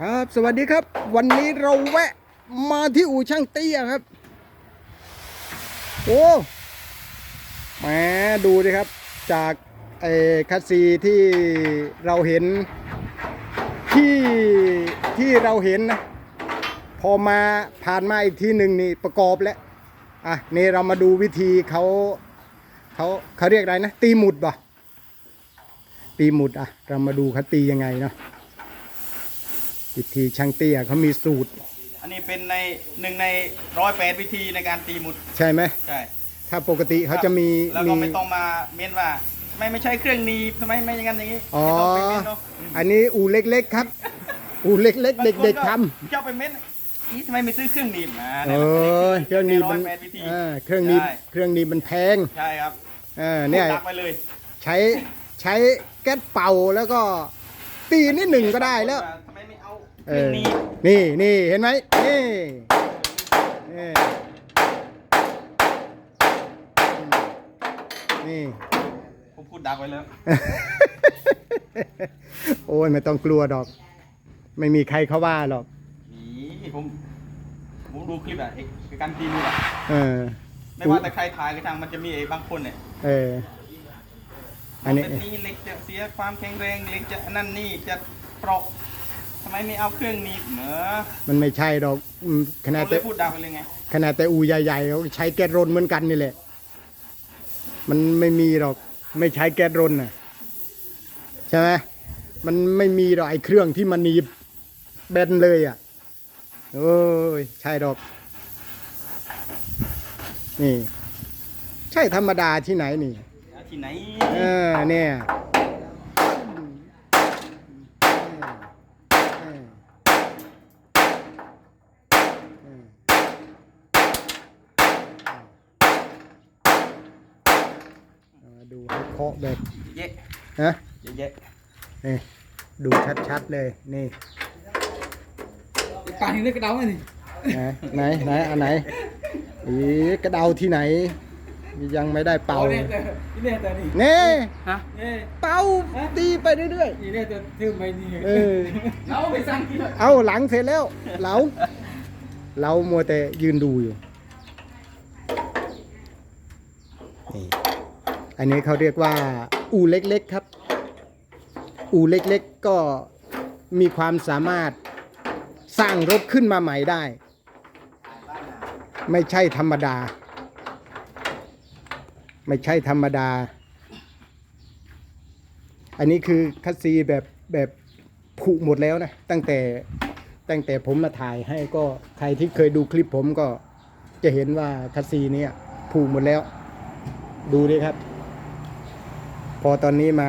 ครับ สวัสดีครับ วันนี้เราแวะมาที่อู่ช่างเตี้ยครับ โอ้แหมดูดิครับ จากไอ้คัสซีที่เราเห็นที่ที่เราเห็นนะพอมาผ่านมาอีกทีหนึ่งนี่ประกอบแล้ว อะนี่เรามาดูวิธีเขาเขาเขาเรียกอะไรนะ ตีหมุดป่ะ ตีหมุดอะ เรามาดูเขาตียังไงเนาะวิธีช่างเตี้ยเขามีสูตร อันนี้เป็นในหนึ่งในร้อยแปดวิธีในการตีหมุดใช่ไหมใช่ถ้าปกติเขาจะมีแล้วมีก็ไม่ต้องมาเม้นว่าทำไมไม่ใช้เครื่องหนีบทำไมไม่อย่างนั้นอย่างนี้อ๋อไม่ต้องไปเม้นเนาะอันนี้อูเล็กๆครับ อูเล็กๆ เด็กๆทเจ้าไปเม้นอีทำไมไม่ซื้อเครื่องหนีบอ่าำนี่เอยมันเครื่องนี้ร้มัอยนแปดวิธีเออเครื่องนี้ใช่เครื่องนี้มันแพงใช่ครับเออเนี่ยดักไปเลยใช้ ใช้แก๊สเป่าแล้วก็ตีนิดหนึ่งก็ได้แล้วทำไมไม่เอาเคเอรื่องอหนีบนี่นี่เห็นไหมนี่นี่นี่ผมพูดดักไว้แล้ว โอ้ยไม่ต้องกลัวดอก ไม่มีใครเขาว่าหรอกนี่ผมผมดูคลิปอะไอ้การตีมืออะเออ ไม่ว่าแต่ใครถ่ายก็ช่างมันจะมีไอ้บางคนเนี่ยเออ อันนี้เป็นนี่เหล็กจะเสียความแข็งแรงเหล็กจะนั่นนี่จะเปราะทำไมไม่เอาเครื่องหนีบเหรอมันไม่ใช่ดอกอืมขผมนาดเลแต่ยพูดดักไปเลยไงขนาดแต่อูใหญ่ๆเขาใช้แก๊สรนเหมือนกันนี่แหละ มันไม่มีหรอกไม่ใช้แก๊สรนน่ะใช่ไหมมันไม่มีหรอกไอ้เครื่องที่มันหนีบแบนเลยอะโอ้ยใช่ดอก นี่ ใช่ธรรมดาที่ไหนนี่ ที่ไหนเออเนี่ยเอาดูให้เคาะแบบเยอะนะเยอะนี่ดูชัดๆเลยนี่ปานนี้เลือกกระเดาไหมนี่ไหนไหนไหนอันไหนอีกระเดาที่ไหน ยังไม่ได้เป่าโอ้เนี่ยแต่นี่เนี่ยแต่นี่เน่ฮะเนี่ย เป่าตีไปเรื่อยนี่เนี่ยแต่ถือไม่นี่ๆเออเอาไปสั่งกินเอาหลังเสร็จแล้วเราเรามัวแต่ยืนดูอยู่นี่อันนี้เขาเรียกว่า อูเล็กๆครับ อูเล็กๆก็มีความสามารถสร้างรถขึ้นมาใหม่ได้ ไม่ใช่ธรรมดา ไม่ใช่ธรรมดา อันนี้คือคัสซีแบบแบบผุหมดแล้วนะ ตั้งแต่ตั้งแต่ผมมาถ่ายให้ก็ใครที่เคยดูคลิปผมก็จะเห็นว่าคัสซีเนี้ผุหมดแล้ว ดูดิครับ พอตอนนี้มา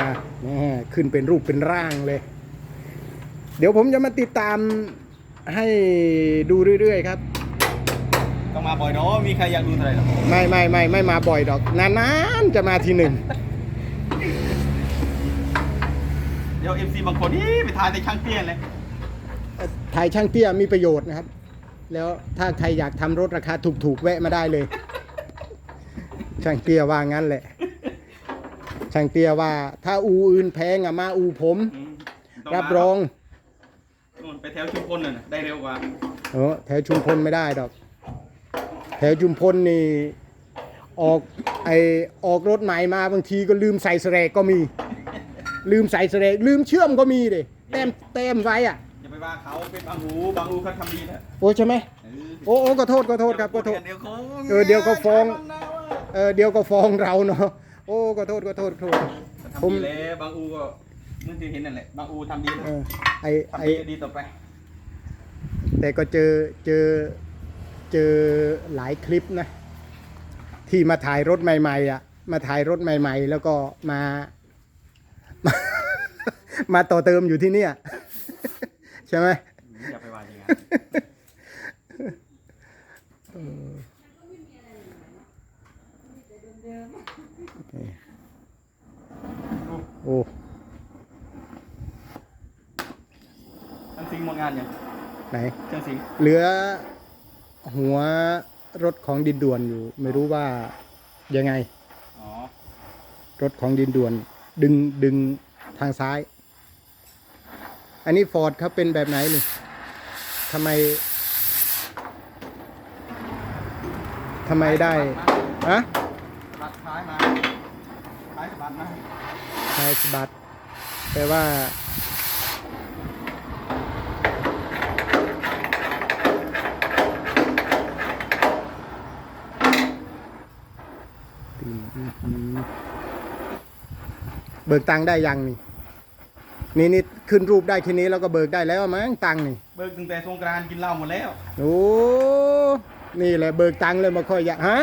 ขึ้นเป็นรูปเป็นร่างเลย เดี๋ยวผมจะมาติดตามให้ดูเรื่อยๆครับ บ่อยเนาะมีใครอยากดูเท่าไหร่หรอไม่ไม่ไม่ไม่มาบ่อยดอกนานๆจะมาทีหนึ่งเดี๋ยวเอ็มซีบางคนนี่ไปทานในช่างเตี้ยนเลยถ่ายช่างเตี้ยมีประโยชน์นะครับ แล้วถ้าใครอยากทำรถราคาถูกๆแวะมาได้เลย ช่างเตี้ยว่างั้นแหละ ช่างเตี้ยว่า ถ้าอูอื่นแพงอะมาอูผมอืมต้รับมารองนู่นไปแถวชุมพลน่ะได้เร็วกว่าเออแถวชุมพลไม่ได้ดอก แถวชุมพลนี่ออกไอออกรถใหม่มาบางทีก็ลืมใส่สแรกก็มี ลืมใส่สแรกลืมเชื่อมก็มีดิแต้มแต้มไว้อะอย่าไปว่าเขาเป็นบางหูบางหูเขาทำดีนะโอ้ใช่ไหมเออโอ้โอ้ก็โทษก็โทษครับก็โทษเดี๋ยวเขาเออเดี๋ยวเขาฟ้องบนะว่าเออเดี๋ยวก็ฟ้องเราเนาะโอ้ก็โทษก็โทษโทษทำผมดีแล้วบางอูก็เมื่อที่เห็นนั่นแหละบางอูทำดีนะเออไอไอทำดีดีต่อไป แต่ก็เจอเจอ เจอหลายคลิปนะ ที่มาถ่ายรถใหม่ๆอะ มาถ่ายรถใหม่ ๆ แล้วก็มา มามาต่อเติมอยู่ที่เนี่ยใช่ไหมอย่าไปว่าอย่างนั้นโอ้ช่างสิงหมดงานยังไหนช่างสิงเหลือ หัวรถของดินด่วนอยู่ ไม่รู้ว่ายังไง อ๋อ รถของดินด่วน ดึงดึงทางซ้าย อันนี้ฟอร์ดเขาเป็นแบบไหนนี่ทำไมทำไมได้ฮะสะบัดท้ายมาท้ายสะบัดมาใช้สะบัดแปลว่า อืมอืมอืม เบิกตังค์ได้ยังนี่นี่นี่ขึ้นรูปได้ทีนี้แล้วก็เบิกได้แล้วมั้งตังค์นี่เบิกตั้งแต่สงกรานต์กินเหล้าหมดแล้ว โอ้นี่แหละเบิกตังค์เลยมาค่อยอยากฮะ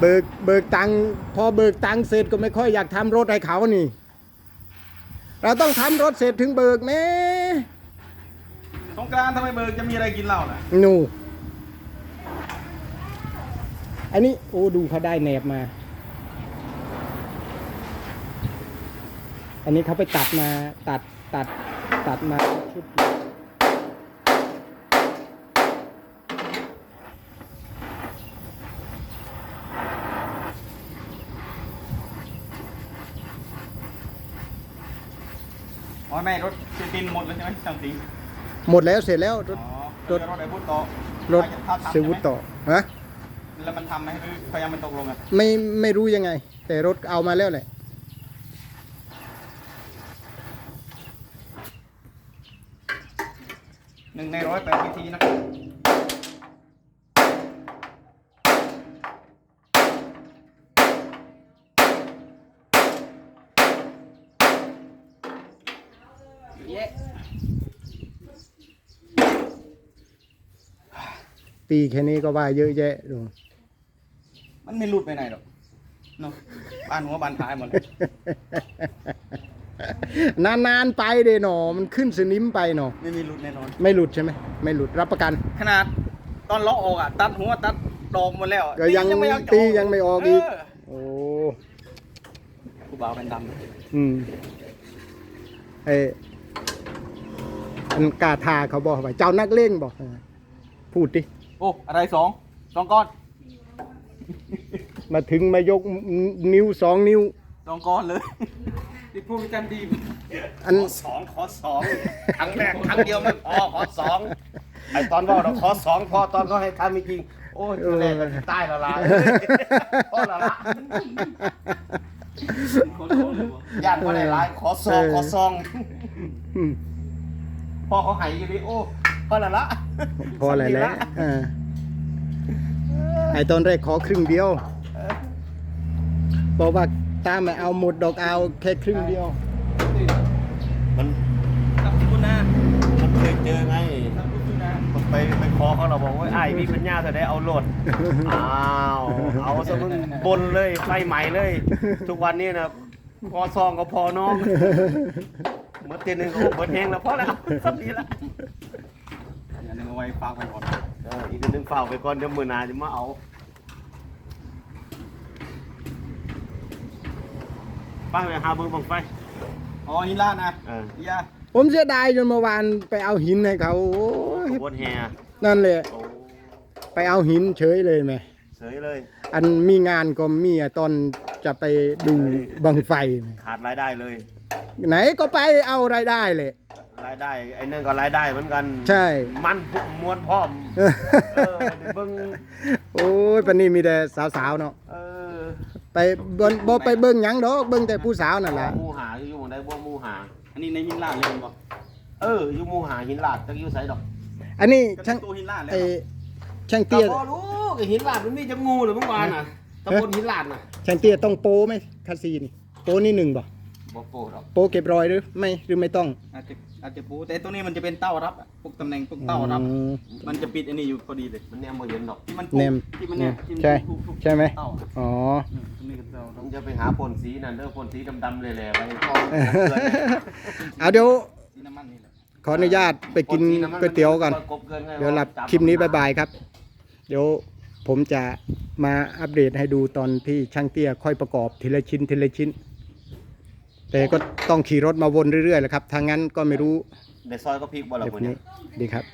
เบิกเบิกตังค์พอเบิกตังค์เสร็จก็ไม่ค่อยอยากทำรถให้เขานี่ เราต้องทำรถเสร็จถึงเบิกแม่สงกรานต์ทำไมเบิกจะมีอะไรกินเหล้าล่ะหนู อันนี้โอ้ดูเขาได้แหนบมา อันนี้เขาไปตัดมาตัดตัดตัดมาชุดอ๋อแม่รถเซตินหมดแล้วใช่ไหมช่างสีหมดแล้วเสร็จแล้วรถอ๋อรถ รถไอ้พุทธต่อรถถ้าทำเซวุตต่อฮะแล้วมันทำไหมหรือเขายังไม่ตกลงอะไม่ไม่รู้ยังไง แต่รถเอามาแล้วแหละ หนึ่งในร้อยแปดวิธีนะครับตีแค่นี้ก็ว่าเยอะแยะดูมันไม่หลุดไปไหนหรอกเนาะบ้านหัวบ้านท้ายหมดเลย นานๆไปเดหนอมันขึ้นสนิมไปหนอไม่มีหลุดแน่นอน ไม่หลุดใช่ไหมไม่หลุดรับประกัน ขนาดตอนล้อออกอะตัดหัวตัดดอกหมดแล้วก็ยังไม่ออกตียังไม่ออกอีกเโอ้กูบ่าวเป็นดำนะอืมไออันกาทาเขาบอกว่าเจ้านักเล่งบอกพูดดิโอ้อะไรสองสองก้อน มาถึงมายกนิ้วสองนิ้วสองก้อนเลย ที่พูดกันดีอันขอสองขอสองครั้งแรกครั้งเดียวไม่พอขอสองไอตอนบอกเราขอสองพอตอนเขาให้ทำจริงๆโอ้ยแรกก็ใต้ละลายพอละละญาติคนไหนร้ายขอสองขอสองอืมพอเขาใหายอยู่ดิโอ้พอละละพออะไรแล้วอ่าไอตอนแรกขอครึ่งเดียวบอกว่า ตามไม่เอาหมดดอกเอาแค่ครึ่งเดียว มันครับคุณนะมันเคยเจอไงครับคุณนะไปไปขอเขาเราบอกว่าไอ้มีปัญญาเธอได้เอาโหลดอ้าวเอาซะมึงบนเลยไฟใหม่เลย ทุกวันนี้นะพอซองก็พอน้องเมื่อเตียนหนึ่งก็เบิดแห้งแล้วพอแล้วสักทีละอันนึงเอาไว้ฝากไว้ก่อนเอออีกอันหนึงฝ่ากไปก่อนเดี๋ยวมือหนาจะมาเอา ป้าไปหาเบิ้งบังไฟอ๋อหินลาดนะเออเฮียผมเสียดายจนเมื่อวานไปเอาหินให้เขาโอ้ยขบวนแห่นั่นแหละโอ้ไปเอาหินเฉยเลยไหมเสยเลย อันมีงานก็มีอะตอนจะไปดูบังไฟไหมขาดรายได้เลย ไหนก็ไปเอารายได้เลย รายได้ ไอ้นั่นก็รายได้เหมือนกันใช่ มันพวกมวนพร้อม เออไปเบิ้งโอ้ยปันนี้มีแต่สาวๆเนาะ เออ ไปเบิ่งบ่ไปเบิ่งหยังดอกเบิ่งแต่ผู้สาวนั่นแหละหมูหาอยู่หมองได้บ่หมูหา อันนี้ในหินลาดเลยบอกเอออยู่หมูหาหินลาดจักอยู่ไสดอกอันนี้ก็ช่างตัวหินลาดแล้วไอ้ช่างเตี้ยก็บ่รู้ไอ้หินลาดมันมีจักงูเหรือเมื่อวานน่ะตำบลหินลาดน่ะช่างเตี้ยต้องโปไหมคาซีนี่โปนี่หนึ่งบ่ บ่โปดอกโปเก็บรอยหรือไม่หรือไม่ต้องอาจจะอาจจะปูแต่ตัวนี้มันจะเป็นเต้ารับอะพวกตำแหน่งพวกเต้ารับ อืม มันจะปิดอันนี้อยู่พอดีเลยมันแนมบ่เห็นดอกที่มันแนมที่มันเนี่ยที่มันใช่ทุกๆใช่ไหม เต้าอะอ๋อ อืมตรงนี้ก็เต้าผมจะไปหาพ่นสีนั่นเด้อพ่นสีดำๆแหล่ๆไว้ให้พ่อเอาเดี๋ยวสีน้ำมันนี่แหละ ขออนุญาตไปกินก๋วยเตี๋ยวก่อนเดี๋ยวรับคลิปนี้บายบายครับ เดี๋ยวผมจะมาอัปเดตให้ดูตอนที่ช่างเตี้ยค่อยประกอบทีละชิ้นทีละชิ้น แต่ก็ต้องขี่รถมาวนเรื่อยๆแหละครับทางนั้นก็ไม่รู้ในซอยก็พริกบ่ล่ะแบบมื้อนี้นี้ดีครับ